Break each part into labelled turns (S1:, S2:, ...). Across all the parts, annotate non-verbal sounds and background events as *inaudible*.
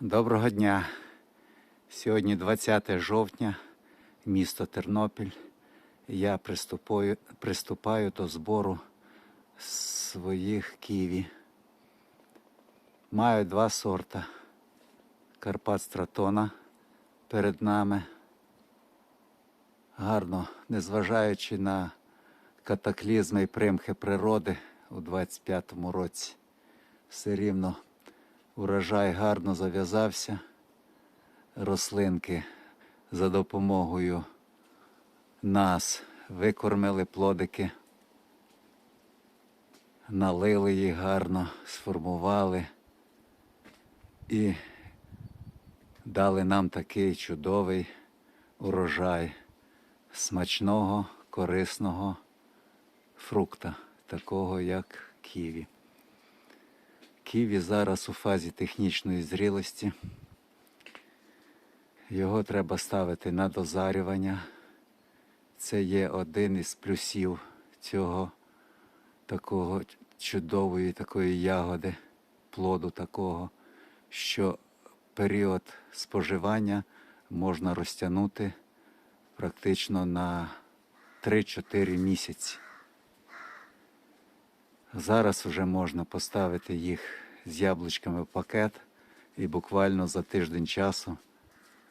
S1: Доброго дня. Сьогодні 20 жовтня, місто Тернопіль. Я приступаю, приступаю до збору своїх ківі. Маю два сорта. Карпат Стратона перед нами. Гарно, незважаючи на катаклізми і примхи природи у 25-му році. Все рівно урожай гарно зав'язався. Рослинки за допомогою нас викормили плодики, налили їх гарно, сформували і дали нам такий чудовий урожай смачного, корисного фрукта, такого як ківі. Ківі зараз у фазі технічної зрілості. Його треба ставити на дозарювання. Це є один із плюсів цього такого чудової такої ягоди, плоду такого, що період споживання можна розтягнути практично на 3-4 місяці. Зараз вже можна поставити їх з яблучками в пакет і буквально за тиждень часу,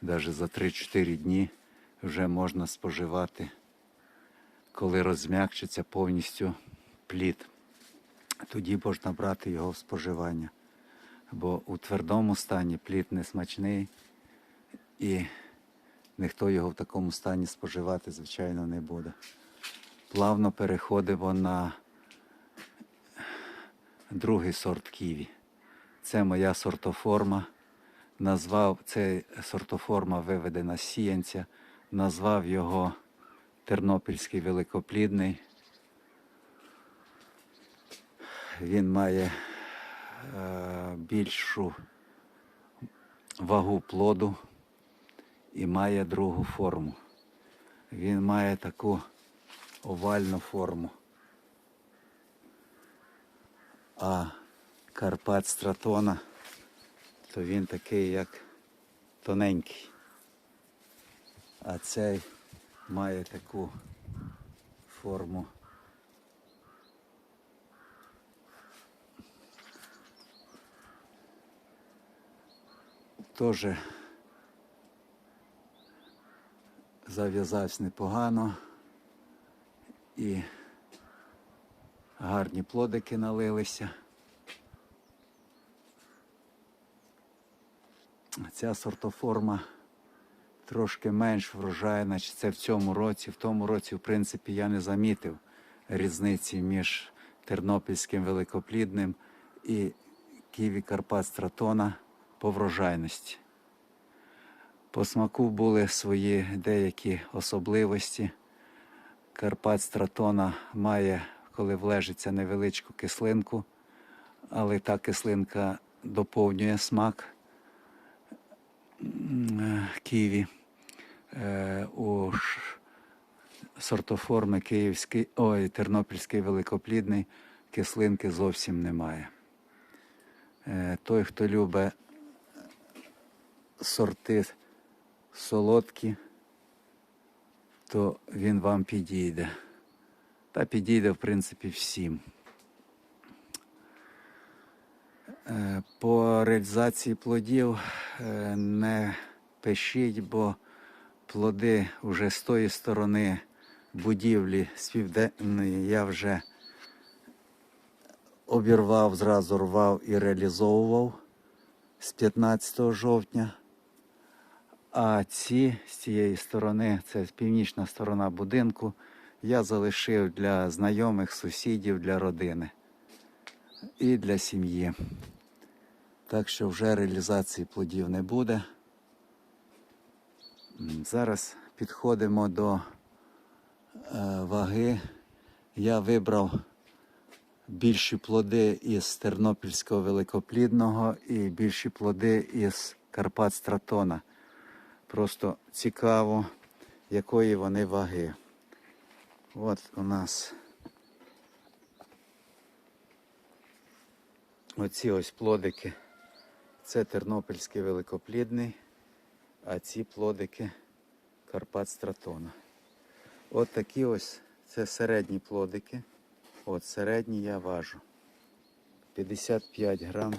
S1: навіть за 3-4 дні, вже можна споживати, коли розм'якчиться повністю плід. Тоді можна брати його в споживання. Бо у твердому стані плід не смачний і ніхто його в такому стані споживати, звичайно, не буде. Плавно переходимо на другий сорт ківі. Це моя сортоформа. Назвав це сортоформа виведена з сіянця. Назвав його Тернопільський великоплідний. Він має е, більшу вагу плоду і має другу форму. Він має таку овальну форму. А Карпат Стратона, то він такий, як тоненький. А цей має таку форму. Теж зав'язався непогано і гарні плодики налилися. Ця сортоформа трошки менш врожайна, чи це в цьому році. В тому році, в принципі, я не замітив різниці між тернопільським великоплідним і Ківі Карпат Стратона по врожайності. По смаку були свої деякі особливості. Карпат Стратона має, коли влежиться невеличку кислинку, але та кислинка доповнює смак е, ківі. Е, У сортоформи Київський, ой, Тернопільський великоплідний кислинки зовсім немає. Е, Той, хто любить сорти солодкі, то він вам підійде. Та підійде, в принципі, всім. Е, По реалізації плодів е, не пишіть, бо плоди вже з тої сторони будівлі з південної я вже обірвав, зразу рвав і реалізовував з 15 жовтня. А ці з цієї сторони, це північна сторона будинку, я залишив для знайомих, сусідів, для родини і для сім'ї. Так що вже реалізації плодів не буде. Зараз підходимо до е, ваги. Я вибрав більші плоди із Тернопільського великоплідного і більші плоди із Карпат Стратона. Просто цікаво, якої вони ваги. От у нас оці ось плодики. Це тернопільський великоплідний, а ці плодики Карпат Стратона. От такі ось це середні плодики. От середні я важу. 55 грам.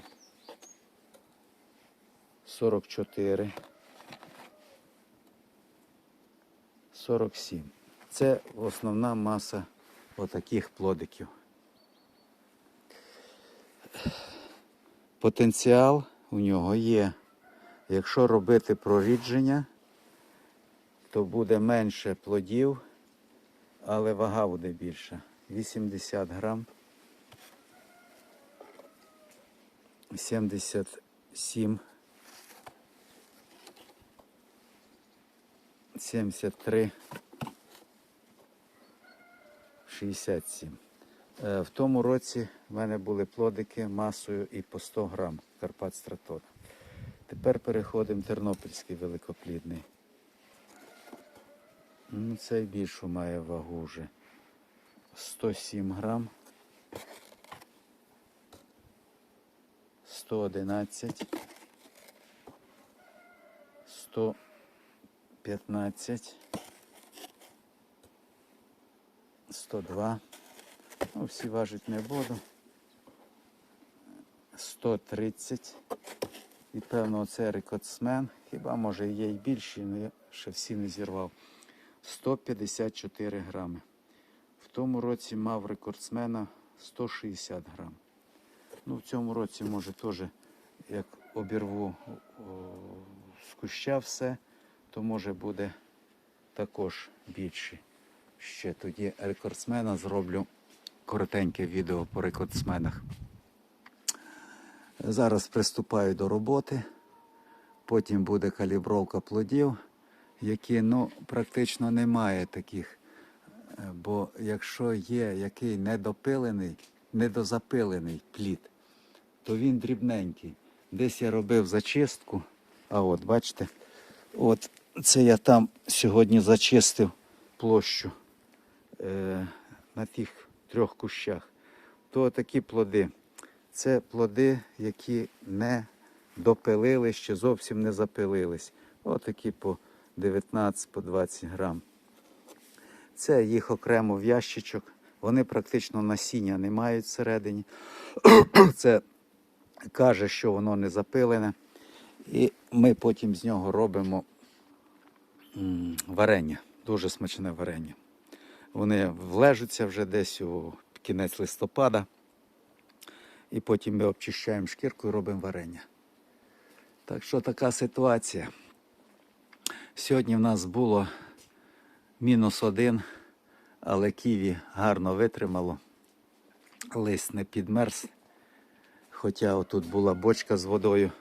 S1: 44. 47. Це основна маса отаких плодиків. Потенціал у нього є. Якщо робити прорідження, то буде менше плодів, але вага буде більша. 80 грам. 77. 73. 67. Е, В тому році в мене були плодики масою і по 100 грам Карпат Стратона. Тепер переходимо Тернопільський великоплідний. Ну, цей більшу має вагу вже. 107 грам. 111. 115. 102. Ну, всі важити не буду. 130. І певно це рекордсмен. Хіба може є й більші, але я ще всі не зірвав. 154 грами. В тому році мав рекордсмена 160 грам. Ну, в цьому році, може, теж, як обірву о, з куща все, то може буде також більше. Ще тоді рекордсмена зроблю коротеньке відео по рекордсменах. Зараз приступаю до роботи. Потім буде калібровка плодів, які ну, практично немає таких. Е, Бо якщо є який недопилений, недозапилений плід, то він дрібненький. Десь я робив зачистку. А от, бачите, от це я там сьогодні зачистив площу на тих трьох кущах. То такі плоди. Це плоди, які не допилились чи зовсім не запилились. Отакі по 19 по 20 грам. Це їх окремо в ящичок. Вони практично насіння не мають всередині. *clears throat* Це каже, що воно не запилене. І ми потім з нього робимо варення. Дуже смачне варення. Вони влежуться вже десь у кінець листопада. І потім ми обчищаємо шкірку і робимо варення. Так що така ситуація. Сьогодні в нас було мінус один, але ківі гарно витримало. Лист не підмерз. Хоча отут була бочка з водою,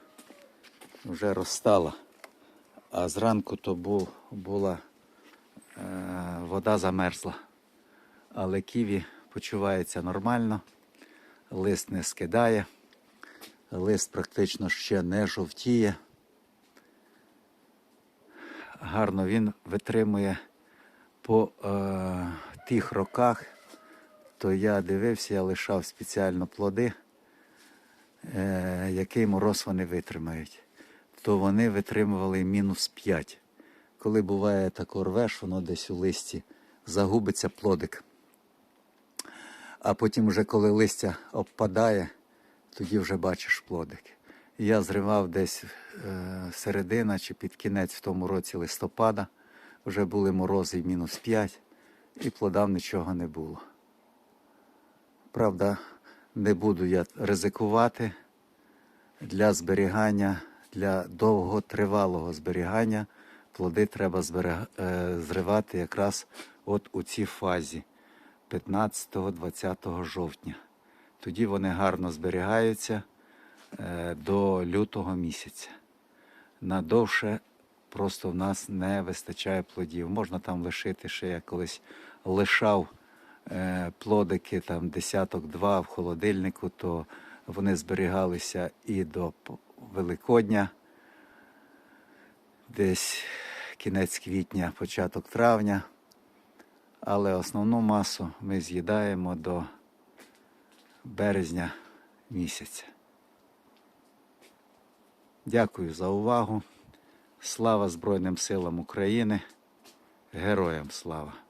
S1: вже розстала. А зранку то був, була е, вода замерзла. Але ківі почувається нормально, лист не скидає, лист практично ще не жовтіє. Гарно він витримує по е, тих роках, то я дивився, я лишав спеціально плоди, е, який мороз вони витримають. То вони витримували мінус 5. Коли буває тако рвеш, воно десь у листі загубиться плодик. А потім, вже коли листя обпадає, тоді вже бачиш плодик. Я зривав десь е, середина чи під кінець в тому році листопада. Вже були морози мінус 5, і плодам нічого не було. Правда, не буду я ризикувати для зберігання, для довготривалого зберігання плоди треба е, зривати якраз от у цій фазі 15-20 жовтня. Тоді вони гарно зберігаються е, до лютого місяця. Надовше просто в нас не вистачає плодів. Можна там лишити ще я колись лишав е, плодики там десяток-два в холодильнику, то вони зберігалися і до Великодня, десь кінець квітня, початок травня. Але основну масу ми з'їдаємо до березня місяця. Дякую за увагу. Слава Збройним силам України. Героям слава!